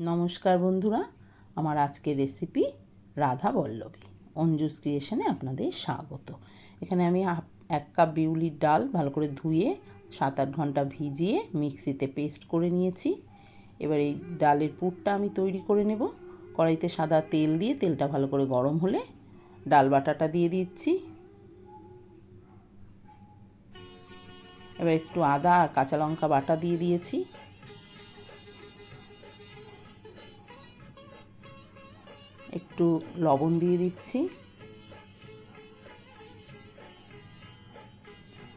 নমস্কার বন্ধুরা, আমার আজকের রেসিপি রাধা বল্লভী, অঞ্জুস ক্রিয়েশনে আপনাদের স্বাগত। এখানে আমি এক কাপ বিউলির ডাল ভালো করে ধুয়ে সাত আট ঘণ্টা ভিজিয়ে মিক্সিতে পেস্ট করে নিয়েছি। এবার এই ডালের পুরটা আমি তৈরি করে নেব। কড়াইতে সাদা তেল দিয়ে তেলটা ভালো করে গরম হলে ডাল বাটাটা দিয়ে দিচ্ছি। এবার একটু আদা আর কাঁচা লঙ্কা বাটা দিয়ে দিয়েছি। একটু লবণ দিয়ে দিচ্ছি।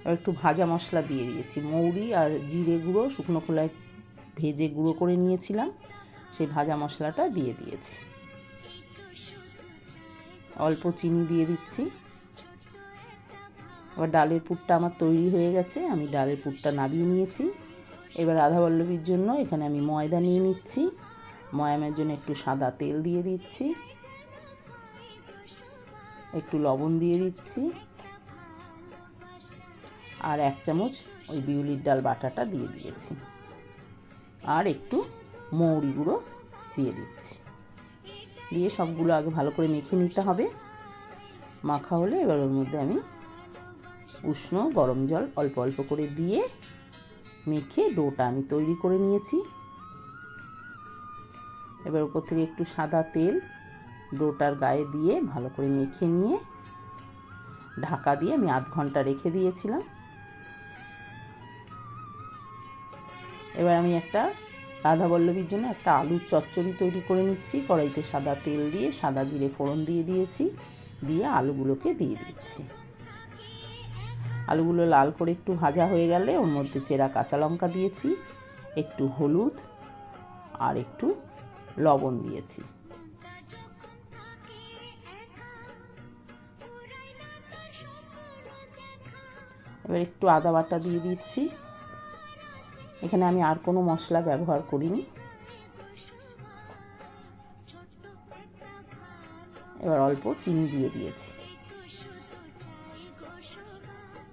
আর একটু ভাজা মশলা দিয়ে দিয়েছি। মৌরি আর জিরে গুঁড়ো, শুকনো খোলায় ভেজে গুঁড়ো করে নিয়েছিলাম। সেই ভাজা মশলাটা দিয়ে দিয়েছি। অল্প চিনি দিয়ে দিচ্ছি। এবার ডালের পুরটা আমার তৈরি হয়ে গেছে। আমি ডালের পুরটা নাবিয়ে নিয়েছি। এবার রাধা বল্লভীর জন্য এখানে আমি ময়দা নিয়ে নিচ্ছি। ময়ামের জন্য একটু সাদা তেল দিয়ে দিচ্ছি। একটু লবণ দিয়ে দিচ্ছি। আর এক চামচ ওই বিউলির ডাল বাটাটা দিয়ে দিয়েছি। আর একটু মৌরি গুঁড়ো দিয়ে দিচ্ছি। দিয়ে সবগুলো আগে ভালো করে মেখে নিতে হবে। মাখা হলে এবার ওর মধ্যে আমি উষ্ণ গরম জল অল্প অল্প করে দিয়ে মেখে ডোটা আমি তৈরি করে নিয়েছি। এবার উপর থেকে একটু সাদা তেল ডোটার গায়ে দিয়ে ভালো করে মেখে নিয়ে ঢাকা দিয়ে আমি আধ ঘণ্টা রেখে দিয়েছিলাম। এবার আমি একটা রাধা বল্লভীর জন্য একটা আলুর চচ্চড়ি তৈরি করে নিচ্ছি। কড়াইতে সাদা তেল দিয়ে, সাদা জিরে ফোড়ন দিয়ে দিয়েছি, দিয়ে আলুগুলোকে দিয়ে দিচ্ছি। আলুগুলো লাল করে একটু ভাজা হয়ে গেলে ওর মধ্যে চেরা কাঁচা লঙ্কা দিয়েছি, একটু হলুদ আর একটু লবণ দিয়েছি। এবার একটু আদা বাটা দিয়ে দিচ্ছি। এখানে আমি আর কোনো মশলা ব্যবহার করিনি। এবার অল্প চিনি দিয়ে দিয়েছি।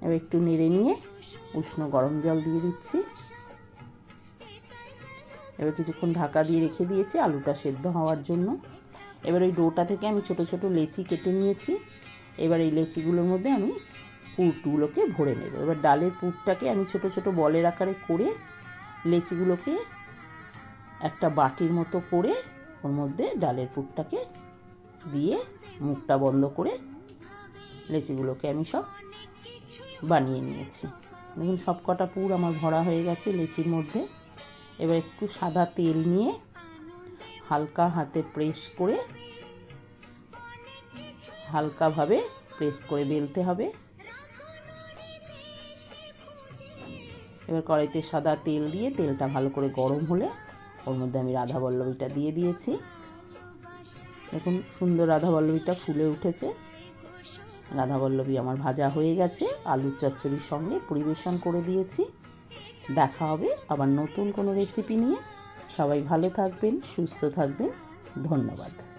এবার একটু নেড়ে নিয়ে উষ্ণ গরম জল দিয়ে দিচ্ছি। এবার কিছুক্ষণ ঢাকা দিয়ে রেখে দিয়েছি আলুটা সেদ্ধ হওয়ার জন্য। এবার ওই ডোটা থেকে আমি ছোট ছোট লেচি কেটে নিয়েছি। এবার এই লেচিগুলোর মধ্যে আমি পুরটুগুলোকে ভরে নেব। এবার ডালের পুরটাকে আমি ছোট ছোট বলের আকারে করে লেচিগুলোকে একটা বাটির মতো করে ওর মধ্যে ডালের পুরটাকে দিয়ে মুখটা বন্ধ করে লেচিগুলোকে আমি সব বানিয়ে নিয়েছি। দেখুন সব কটা পুর আমার ভরা হয়ে গেছে লেচির মধ্যে। এবার একটু সাদা তেল নিয়ে হালকা হাতে প্রেস করে হালকাভাবে প্রেস করে বেলতে হবে। এবার কড়াইতে সাদা তেল দিয়ে তেলটা ভালো করে গরম হলে ওর মধ্যে আমি রাধা বল্লভীটা দিয়ে দিয়েছি। দেখুন সুন্দর রাধা বল্লভীটা ফুলে উঠেছে। রাধা বল্লভী আমার ভাজা হয়ে গেছে, আলুর চচ্চড়ির সঙ্গে পরিবেশন করে দিয়েছি। দেখা হবে আবার নতুন কোনো রেসিপি নিয়ে। সবাই ভালো থাকবেন সুস্থ থাকবেন। ধন্যবাদ।